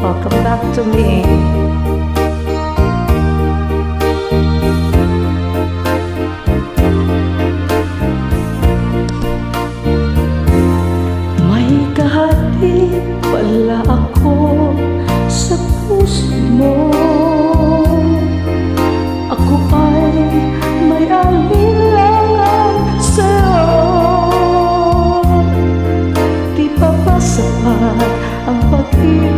Welcome back to me. My kahati pala ako. You.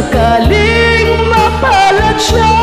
sakaling mapalag siya